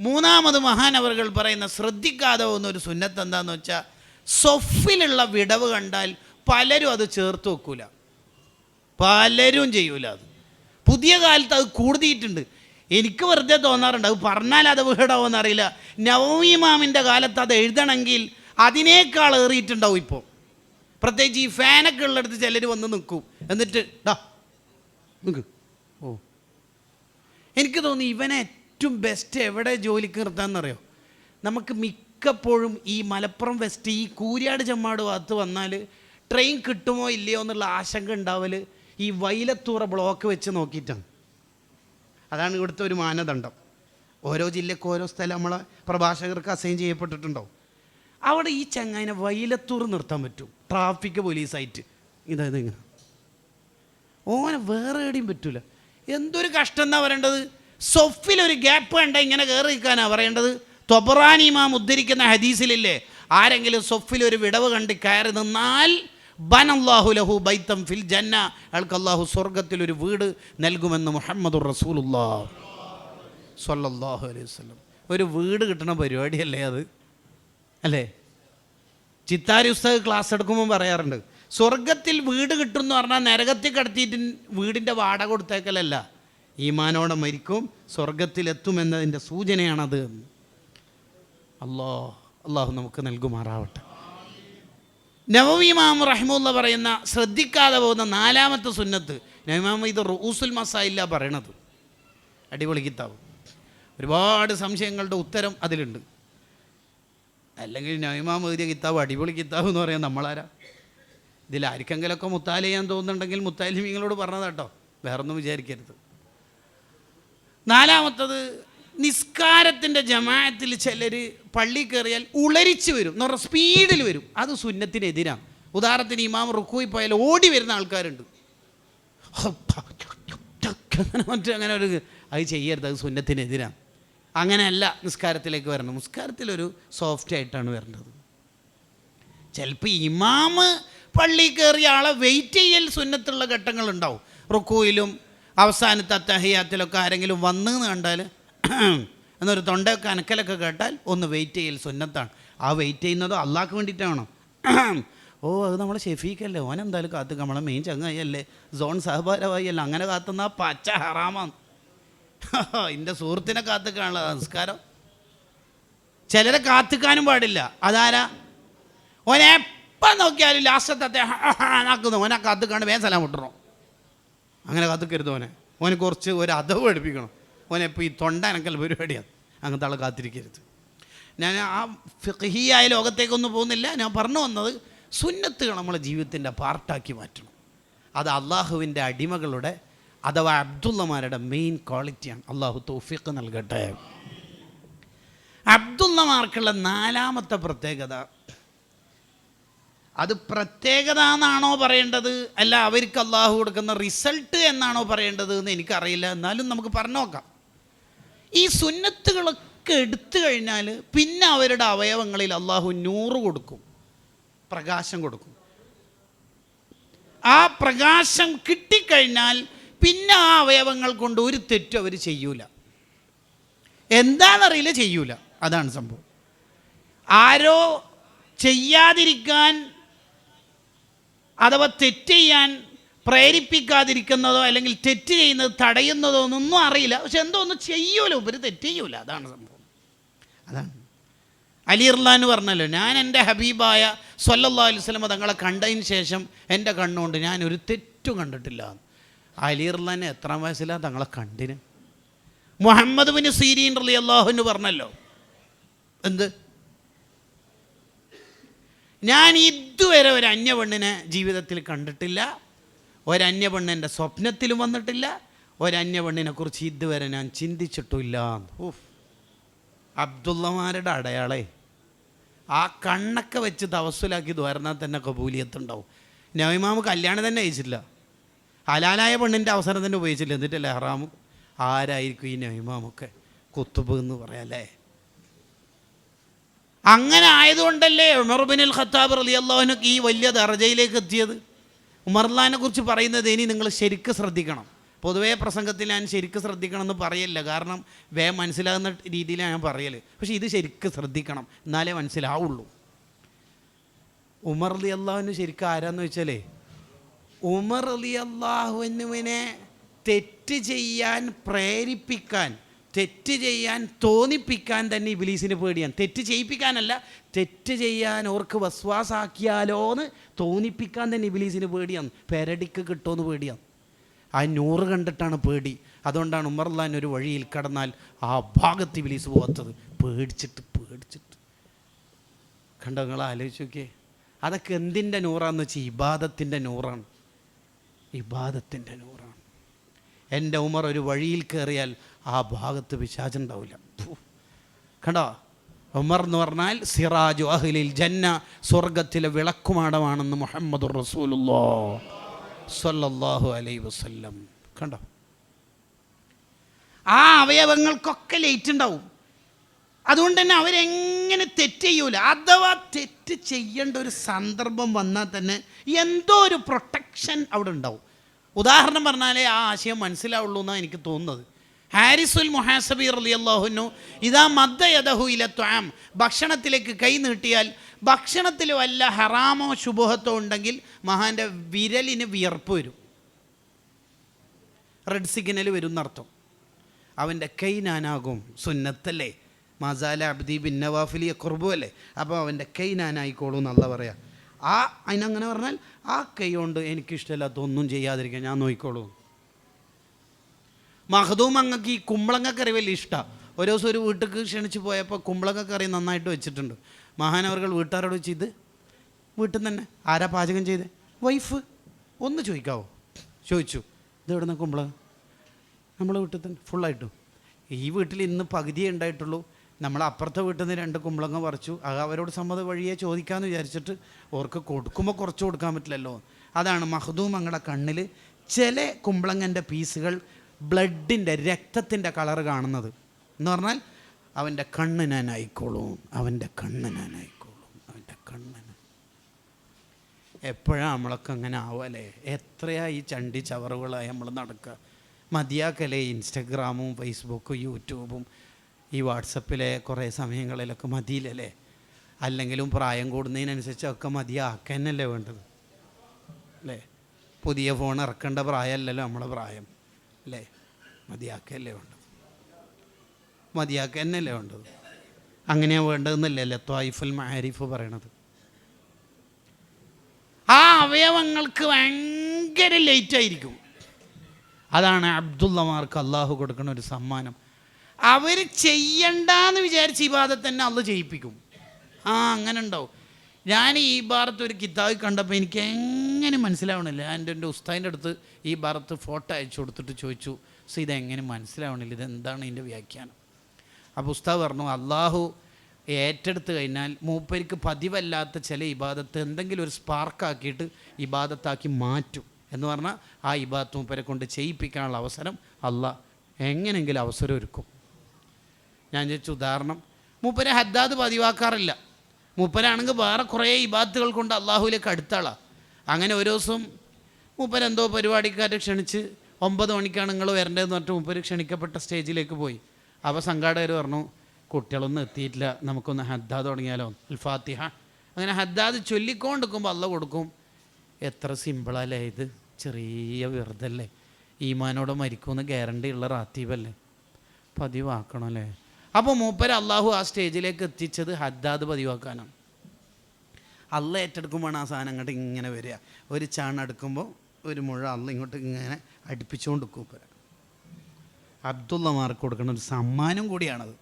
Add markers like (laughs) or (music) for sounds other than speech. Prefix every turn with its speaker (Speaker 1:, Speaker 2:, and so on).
Speaker 1: മൂന്നാമത് മഹാനവറുകൾ പറയുന്ന ശ്രദ്ധിക്കാതെ പോകുന്ന ഒരു സുന്നത്ത് എന്താന്ന് വെച്ചാൽ സൊഫിലുള്ള വിടവ് കണ്ടാൽ പലരും അത് ചേർത്ത് വെക്കൂല. പലരും ചെയ്യൂല അത്. പുതിയ കാലത്ത് അത് കൂടുതലിട്ടുണ്ട് എനിക്ക് വെറുതെ തോന്നാറുണ്ട്. അത് പറഞ്ഞാൽ അത് വീടാവുമെന്ന് അറിയില്ല. നവമിമാമിന്റെ കാലത്ത് അത് എഴുതണമെങ്കിൽ അതിനേക്കാൾ ഏറിയിട്ടുണ്ടാവും ഇപ്പോൾ. പ്രത്യേകിച്ച് ഈ ഫാനൊക്കെ ഉള്ളിടത്ത് ചിലർ വന്ന് നിൽക്കും. എന്നിട്ട് ഡാ നിൽക്ക് ഓ. എനിക്ക് തോന്നി ഇവനെ ഏറ്റവും ബെസ്റ്റ് എവിടെ ജോലിക്ക് നിർത്താമെന്നറിയോ നമുക്ക് മിക്കപ്പോഴും ഈ മലപ്പുറം വെസ്റ്റ് ഈ കൂരിയാട് ചെമ്മാട് ഭാഗത്ത് വന്നാൽ ട്രെയിൻ കിട്ടുമോ ഇല്ലയോ എന്നുള്ള ആശങ്ക ഉണ്ടാവൽ ഈ വൈലത്തൂറ ബ്ലോക്ക് വെച്ച് നോക്കിയിട്ടാണ്. അതാണ് ഇവിടുത്തെ ഒരു മാനദണ്ഡം. ഓരോ ജില്ലക്ക് ഓരോ സ്ഥലം നമ്മളെ പ്രഭാഷകർക്ക് അസൈൻ ചെയ്യപ്പെട്ടിട്ടുണ്ടാവും. അവിടെ ഈ ചങ്ങായിനെ വൈലത്തൂർ നിർത്താൻ പറ്റും. ട്രാഫിക് പോലീസായിട്ട് ഇതായത് ഇങ്ങനെ. ഓനെ വേറെ എവിടെയും പറ്റൂല. എന്തൊരു കഷ്ടം എന്നാ പറയേണ്ടത് സൊഫിൽ ഒരു ഗ്യാപ്പ് കണ്ട ഇങ്ങനെ കയറി നിൽക്കാനാണ് പറയേണ്ടത്. തൊബറാനി മാം ഉദ്ധരിക്കുന്ന ഹദീസിലില്ലേ ആരെങ്കിലും സൊഫിലൊരു വിടവ് കണ്ട് കയറി നിന്നാൽ ബൻ അള്ളാഹു ലഹു ബൈത്തം ഫിൽ ജന്ന അയാൾക്ക് അള്ളാഹു സ്വർഗത്തിൽ ഒരു വീട് നൽകുമെന്ന് മുഹമ്മദ് റസൂലുല്ലാ സ്വല്ലല്ലാഹു അലൈഹി വസ്ലം ഒരു വീട് കിട്ടണ പരിപാടിയല്ലേ അത്? അല്ലേ? ചിത്താരി ഉസ്താദ് ക്ലാസ് എടുക്കുമ്പോൾ പറയാറുണ്ട് സ്വർഗത്തിൽ വീട് കിട്ടും എന്ന് പറഞ്ഞാൽ നരകത്തിൽ കടത്തിയിട്ട് വീടിന്റെ വാടക കൊടുത്തേക്കലല്ല. ഈമാനോടെ മരിക്കും സ്വർഗത്തിലെത്തുമെന്നതിന്റെ സൂചനയാണത്. അല്ലോ അള്ളാഹു നമുക്ക് നൽകുമാറാവട്ടെ. നവമിമാം റഹ്മുല്ല പറയുന്ന ശ്രദ്ധിക്കാതെ പോകുന്ന നാലാമത്തെ സുന്നത്ത്. നവമാമ ഇത് റൂസുൽ മസായില്ല പറയണത്. അടിപൊളി കിതാബ്. ഒരുപാട് സംശയങ്ങളുടെ ഉത്തരം അതിലുണ്ട്. അല്ലെങ്കിൽ നവിമാം എഴുതിയ കിതാബ് അടിപൊളി കിതാബ് എന്ന് പറയാൻ നമ്മളാരാ? ഇതിൽ ആർക്കെങ്കിലൊക്കെ മുത്താല ചെയ്യാൻ തോന്നുന്നുണ്ടെങ്കിൽ മുത്താലിമീങ്ങളോട് പറഞ്ഞതാട്ടോ. വേറൊന്നും വിചാരിക്കരുത്. നാലാമത്തത് നിസ്കാരത്തിന്റെ ജമാഅത്തിൽ ചിലർ പള്ളി കയറിയാൽ ഉളരിച്ച് വരും. എന്ന് പറഞ്ഞാൽ സ്പീഡിൽ വരും. അത് സുന്നത്തിനെതിരാണ് ഉദാഹരണത്തിന് ഇമാം റുക്കുയി പോയാൽ ഓടി വരുന്ന ആൾക്കാരുണ്ട്. അങ്ങനെ മറ്റു അങ്ങനെ ഒരു അത് ചെയ്യരുത് അത് സുന്നത്തിനെതിരാണ് അങ്ങനെയല്ല നിസ്കാരത്തിലേക്ക് വരണം നിസ്കാരത്തിലൊരു സോഫ്റ്റ് ആയിട്ടാണ് വരേണ്ടത്. ചിലപ്പോൾ ഇമാമ് പള്ളി കയറിയ ആളെ വെയിറ്റ് ചെയ്യൽ സുന്നത്തുള്ള ഘട്ടങ്ങളുണ്ടാവും. റുക്കുയിലും അവസാനത്തെ അത്തഹയ്യാത്തിലൊക്കെ ആരെങ്കിലും വന്നു എന്ന് കണ്ടാൽ (clears throat) എന്നൊരു തൊണ്ടയൊക്കെ അനക്കലൊക്കെ കേട്ടാൽ ഒന്ന് വെയിറ്റ് ചെയ്യൽ സുന്നത്താണ്. ആ വെയിറ്റ് ചെയ്യുന്നത് അള്ളാഹ്ക്ക് വേണ്ടിയിട്ടാണോ (clears throat) ഓ അത് നമ്മളെ ഷെഫീഖല്ലേ? ഓൻ എന്തായാലും കാത്ത് നമ്മളെ മെയിൻ ചങ്ങായിയല്ലേ? സോൺ സഹഭാരമായി അല്ല അങ്ങനെ കാത്തുന്ന പച്ച ഹറാമാണ്. (laughs) എന്റെ സുഹൃത്തിനെ കാത്തുക്കാനുള്ള സംസ്കാരം. ചിലരെ കാത്തുക്കാനും പാടില്ല. അതാരാ? ഓനെ എപ്പം നോക്കിയാലും ലാസ്റ്റത്തെ (laughs) ആക്കുന്നു. ഓനെ കാത്തുക്കാണ്ട് വേഗം സ്ഥലം വിട്ടണോ അങ്ങനെ കാത്തുക്കരുത് ഓനെ ഓനെ കുറച്ച് ഒരു അധവ് പഠിപ്പിക്കണം. ഓനെ ഇപ്പോൾ ഈ തൊണ്ട അനക്കൽ പരിപാടിയാണ്. അങ്ങനത്തെ ആൾ കാത്തിരിക്കരുത്. ഞാൻ ആ ഫിഹിയായ ലോകത്തേക്കൊന്നും പോകുന്നില്ല. ഞാൻ പറഞ്ഞു വന്നത് സുന്നത്തുകൾ നമ്മളെ ജീവിതത്തിന്റെ പാർട്ടാക്കി മാറ്റണം. അത് അള്ളാഹുവിന്റെ അടിമകളുടെ അഥവാ അബ്ദുള്ളമാരുടെ മെയിൻ ക്വാളിറ്റിയാണ് അള്ളാഹു തോഫിക്ക് നൽകട്ടെ. അബ്ദുള്ളമാർക്കുള്ള നാലാമത്തെ പ്രത്യേകത അത് പ്രത്യേകത എന്നാണോ പറയേണ്ടത്? അല്ല അവർക്ക് അള്ളാഹു കൊടുക്കുന്ന റിസൾട്ട് എന്നാണോ പറയേണ്ടത് എന്ന് എനിക്കറിയില്ല. എന്നാലും നമുക്ക് പറഞ്ഞു നോക്കാം. ഈ സുന്നത്തുകളൊക്കെ എടുത്തു കഴിഞ്ഞാൽ പിന്നെ അവരുടെ അവയവങ്ങളിൽ അള്ളാഹു നൂറ് കൊടുക്കും. പ്രകാശം കൊടുക്കും. ആ പ്രകാശം കിട്ടിക്കഴിഞ്ഞാൽ പിന്നെ ആ അവയവങ്ങൾ കൊണ്ട് ഒരു തെറ്റും അവർ ചെയ്യൂല. എന്താണെന്നറിയില്ല ചെയ്യൂല. അതാണ് സംഭവം. ആരോ ചെയ്യാതിരിക്കാൻ അഥവാ തെറ്റ് ചെയ്യാൻ പ്രേരിപ്പിക്കാതിരിക്കുന്നതോ അല്ലെങ്കിൽ തെറ്റ് ചെയ്യുന്നത് തടയുന്നതോ ഒന്നും അറിയില്ല. പക്ഷെ എന്തോ ഒന്നും ചെയ്യൂല? ഉപരി തെറ്റ് ചെയ്യൂല. അതാണ് സംഭവം. അതാണ്. അലി ഇർലാൻ പറഞ്ഞല്ലോ ഞാൻ എന്റെ ഹബീബായ സൊല്ലാ അലൈഹി വസല്ലം തങ്ങളെ കണ്ടതിന് ശേഷം എന്റെ കണ്ണുകൊണ്ട് ഞാൻ ഒരു തെറ്റും കണ്ടിട്ടില്ല. അലി ഇർലാൻ എത്രാം വയസ്സിലാണ് തങ്ങളെ കണ്ടിന്? മുഹമ്മദ് ബിൻ സീരീൻ റലി അള്ളാഹുന്ന് പറഞ്ഞല്ലോ. എന്ത്? ഞാൻ ഇതുവരെ ഒരു അന്യപെണ്ണിനെ ജീവിതത്തിൽ കണ്ടിട്ടില്ല. എന്റെ സ്വപ്നത്തിലും വന്നിട്ടില്ല. ഒരന്യപെണ്ണിനെ കുറിച്ച് ഇതുവരെ ഞാൻ ചിന്തിച്ചിട്ടില്ല ഊഫ് അബ്ദുള്ളമാരുടെ അടയാളേ. ആ കണ്ണൊക്കെ വെച്ച് തവസ്സുലാക്കി തുറന്നാൽ തന്നെ കബൂലിയത്തുണ്ടാവും. നവിമാമ് കല്യാണം തന്നെ അയച്ചില്ല ഹലാലായ പെണ്ണിന്റെ അവസരം തന്നെ ഉപയോഗിച്ചില്ല എന്നിട്ടല്ലേ ഹറാമും? ആരായിരിക്കും ഈ നവിമാമൊക്കെ കുത്തുബ് എന്ന് പറയാല്ലേ അങ്ങനെ ആയതുകൊണ്ടല്ലേ ഉമർ ബിൻ അൽ ഖത്താബ് റലി അള്ളാഹുനൊക്കെ ഈ വലിയ ദർജയിലേക്ക് എത്തിയത്? ഉമർലാനെ കുറിച്ച് പറയുന്നത് ഇനി നിങ്ങൾ ശരിക്ക് ശ്രദ്ധിക്കണം. പൊതുവേ പ്രസംഗത്തിൽ ഞാൻ ശരിക്ക് ശ്രദ്ധിക്കണം എന്ന് പറയല്ല. കാരണം വേ മനസ്സിലാകുന്ന രീതിയിലാണ് ഞാൻ പറയൽ പക്ഷേ ഇത് ശരിക്ക് ശ്രദ്ധിക്കണം. എന്നാലേ മനസ്സിലാവുള്ളൂ. ഉമർ അലി അള്ളാഹുവിന് ശരിക്കും ആരാന്ന് വെച്ചാലേ ഉമർ അലി അള്ളാഹുവിനെ തെറ്റ് ചെയ്യാൻ പ്രേരിപ്പിക്കാൻ തെറ്റ് ചെയ്യാൻ തോന്നിപ്പിക്കാൻ തന്നെ ഇബിലീസിന് പേടിയാണ്. തെറ്റ് ചെയ്യിപ്പിക്കാനല്ല തെറ്റ് ചെയ്യാൻ ഓർക്ക് വസ്വാസാക്കിയാലോ എന്ന് തോന്നിപ്പിക്കാൻ തന്നെ ഇബിലീസിന് പേടിയാണ്. പെരടിക്ക് കിട്ടുമെന്ന് പേടിയാണ്. ആ നൂറ് കണ്ടിട്ടാണ് പേടി. അതുകൊണ്ടാണ് ഉമർ അള്ളഹാൻ ഒരു വഴിയിൽ കടന്നാൽ ആ ഭാഗത്ത് ഇബിലീസ് പോകാത്തത്. പേടിച്ചിട്ട് പേടിച്ചിട്ട്. കണ്ടോ നിങ്ങൾ ആലോചിച്ച് നോക്കിയേ. അതൊക്കെ എന്തിന്റെ നൂറാന്ന് വെച്ചാൽ ഇബാദത്തിന്റെ നൂറാണ്. ഇബാദത്തിന്റെ നൂറാണ്. എന്റെ ഉമർ ഒരു വഴിയിൽ കയറിയാൽ ആ ഭാഗത്ത് പിശാചുണ്ടാവില്ല കണ്ടോ? ഉമർ എന്ന് പറഞ്ഞാൽ സിറാജു അഹ്ലിൽ ജന്ന സ്വർഗത്തിലെ വിളക്കുമാടമാണെന്ന് മുഹമ്മദ് റസൂലുല്ലോ സല്ലല്ലാഹു അലൈ വസല്ലം. കണ്ടോ? ആ അവയവങ്ങൾക്കൊക്കെ ലേറ്റ് ഉണ്ടാവും. അതുകൊണ്ട് തന്നെ അവരെങ്ങനെ തെറ്റ് ചെയ്യൂല? അഥവാ തെറ്റ് ചെയ്യേണ്ട ഒരു സന്ദർഭം വന്നാൽ തന്നെ എന്തോ ഒരു പ്രൊട്ടക്ഷൻ അവിടെ ഉണ്ടാവും. ഉദാഹരണം പറഞ്ഞാലേ ആ ആശയം മനസ്സിലാവുള്ളൂ എന്നാണ് എനിക്ക് തോന്നുന്നത്. ഹാരിസുൽ മുഹാസബി അലി അള്ളാഹുനു ഇതാ മദ്ദയദഹു ഇലത്വാം ഭക്ഷണത്തിലേക്ക് കൈ നീട്ടിയാൽ ഭക്ഷണത്തിൽ വല്ല ഹറാമോ ശുഭഹത്തോ ഉണ്ടെങ്കിൽ മഹാന്റെ വിരലിന് വിയർപ്പ് വരും. റെഡ് സിഗ്നൽ വരും എന്നർത്ഥം അവന്റെ കൈ നാനാകും. സുന്നത്തല്ലേ? മസാല അബ്ദി നവാഫിലി കുർബു അല്ലേ? അപ്പോൾ അവന്റെ കൈ നാനായിക്കോളൂ എന്നല്ല പറയാം. ആ അതിനങ്ങനെ പറഞ്ഞാൽ ആ കൈ കൊണ്ട് എനിക്കിഷ്ടമില്ലാത്തൊന്നും ചെയ്യാതിരിക്കാൻ ഞാൻ നോക്കിക്കോളൂ. മഹദൂം അങ്ങക്ക് ഈ കുമ്പളങ്ങ കറി വലിയ ഇഷ്ടമാണ് ഒരു ദിവസം ഒരു വീട്ടിലേക്ക് ക്ഷണിച്ച് പോയപ്പോൾ കുമ്പളങ്ങ കറി നന്നായിട്ട് വെച്ചിട്ടുണ്ട്. മഹാനവർകൾ വീട്ടുകാരോട് വെച്ച് ഇത് വീട്ടിൽ നിന്ന് തന്നെ ആരാ പാചകം ചെയ്തേ? വൈഫ്. ഒന്ന് ചോദിക്കാവോ? ചോദിച്ചു. ഇത് എവിടെ നിന്ന് കുമ്പളങ്ങ? നമ്മളെ വീട്ടിൽ തന്നെ ഫുള്ളായിട്ടും ഈ വീട്ടിൽ ഇന്ന് പകുതിയേ ഉണ്ടായിട്ടുള്ളൂ. നമ്മൾ അപ്പുറത്തെ വീട്ടിൽ നിന്ന് രണ്ട് കുമ്പളങ്ങ പറിച്ചു. അത് അവരോട് സമ്മത വഴിയെ ചോദിക്കാമെന്ന് വിചാരിച്ചിട്ട് ഓർക്ക് കൊടുക്കുമ്പോൾ കുറച്ച് കൊടുക്കാൻ പറ്റില്ലല്ലോ. അതാണ് മഹദൂം അങ്ങടെ കണ്ണിൽ ചില കുമ്പളങ്ങന്റെ പീസുകൾ ബ്ലഡിന്റെ രക്തത്തിന്റെ കളറ് കാണുന്നത്. എന്ന് പറഞ്ഞാൽ അവന്റെ കണ്ണ് ഞാൻ ആയിക്കോളും അവന്റെ കണ്ണ് ഞാൻ ആയിക്കോളും അവന്റെ കണ്ണ് എപ്പോഴാണ് നമ്മളൊക്കെ അങ്ങനെ ആവല്ലേ? എത്രയാ ഈ ചണ്ടി ചവറുകളായി നമ്മൾ നടക്കുക മതിയാക്കലേ ഇൻസ്റ്റഗ്രാമും ഫേസ്ബുക്കും യൂട്യൂബും ഈ വാട്സപ്പിലെ കുറേ സമയങ്ങളിലൊക്കെ മതിയില്ലല്ലേ അല്ലെങ്കിലും പ്രായം കൂടുന്നതിനനുസരിച്ചൊക്കെ മതിയാക്കാനല്ലേ വേണ്ടത്? അല്ലേ? പുതിയ ഫോൺ ഇറക്കേണ്ട പ്രായമല്ലല്ലോ നമ്മളെ പ്രായം. അല്ലേ? മതിയാക്കല്ലേ വേണ്ടത്? മതിയാക്കന്നല്ലേ വേണ്ടത്? അങ്ങനെയാണ് വേണ്ടതെന്നല്ലേ ത്വായിഫുൽ മാരിഫ് പറയണത്. ആ അവയവങ്ങൾക്ക് ഭയങ്കര ലേറ്റായിരിക്കും അതാണ് അബ്ദുള്ളമാർക്ക് അള്ളാഹു കൊടുക്കുന്ന ഒരു സമ്മാനം. അവർ ചെയ്യണ്ടെന്ന് വിചാരിച്ച് ഭാഗത്ത് തന്നെ അള്ള ചെയ്യിപ്പിക്കും. ആ അങ്ങനെ ഉണ്ടാവും ഞാൻ ഈ ഭാരത്ത് ഒരു കിതാബ് കണ്ടപ്പോൾ എനിക്ക് എങ്ങനെ മനസ്സിലാവണില്ല. എന്റെ എന്റെ ഉസ്താദിന്റെ അടുത്ത് ഈ ഭാരത്ത് ഫോട്ടോ അയച്ചു കൊടുത്തിട്ട് ചോദിച്ചു സോ ഇതെങ്ങനെ മനസ്സിലാവണില്ല? ഇതെന്താണ് ഇതിന്റെ വ്യാഖ്യാനം? അപ്പോൾ ഉസ്താദ് പറഞ്ഞു അള്ളാഹു ഏറ്റെടുത്ത് കഴിഞ്ഞാൽ മൂപ്പർക്ക് പതിവല്ലാത്ത ചില ഇബാദത്ത് എന്തെങ്കിലും ഒരു സ്പാർക്കാക്കിയിട്ട് ഇബാദത്താക്കി മാറ്റും. എന്ന് പറഞ്ഞാൽ ആ ഇബാദത്ത് മൂപ്പരെ കൊണ്ട് ചെയ്യിപ്പിക്കാനുള്ള അവസരം അള്ളാഹ് എങ്ങനെയെങ്കിലും അവസരം ഒരുക്കും. ഞാൻ ചോദിച്ചു ഉദാഹരണം. മൂപ്പരെ ഹദ്ദാദ് പതിവാക്കാറില്ല. മൂപ്പരാണെങ്കിൽ വേറെ കുറേ ഇബാത്തുകൾ കൊണ്ട് അള്ളാഹുവിലേക്ക് അടുത്താളാണ് അങ്ങനെ ഒരു ദിവസം മൂപ്പരെന്തോ പരിപാടിക്കാരെ ക്ഷണിച്ച് ഒമ്പത് മണിക്കാണ് നിങ്ങൾ വരേണ്ടതെന്ന് പറഞ്ഞിട്ട് മൂപ്പര് ക്ഷണിക്കപ്പെട്ട സ്റ്റേജിലേക്ക് പോയി. അപ്പോൾ സംഘാടകർ പറഞ്ഞു കുട്ടികളൊന്നും എത്തിയിട്ടില്ല നമുക്കൊന്ന് ഹദ്ദാദ് തുടങ്ങിയാലോ? അൽഫാത്തിഹ അങ്ങനെ ഹദ്ദാദ് ചൊല്ലിക്കൊണ്ടിരിക്കുമ്പോൾ അള്ള കൊടുക്കും എത്ര സിമ്പിളല്ലേ ഇത്? ചെറിയ വെറുതല്ലേ? ഈമാനോട് മരിക്കുമെന്ന് ഗ്യാരണ്ടി ഉള്ള റാത്തീബല്ലേ പതിവാക്കണം അല്ലേ അപ്പോൾ മൂപ്പര് അള്ളാഹു ആ സ്റ്റേജിലേക്ക് എത്തിച്ചത് ഹദ്ദാദ് പതിവാക്കാനാണ്. അള്ള ഏറ്റെടുക്കുമ്പോഴാണ് ആ സാധനം അങ്ങോട്ട് ഇങ്ങനെ വരിക. ഒരു ചാണടുക്കുമ്പോൾ ഒരു മുഴ അള്ള ഇങ്ങോട്ട് ഇങ്ങനെ അടുപ്പിച്ചുകൊണ്ട് കൂപ്പര അബ്ദുള്ള മാർക്ക് കൊടുക്കുന്ന ഒരു സമ്മാനം കൂടിയാണത്.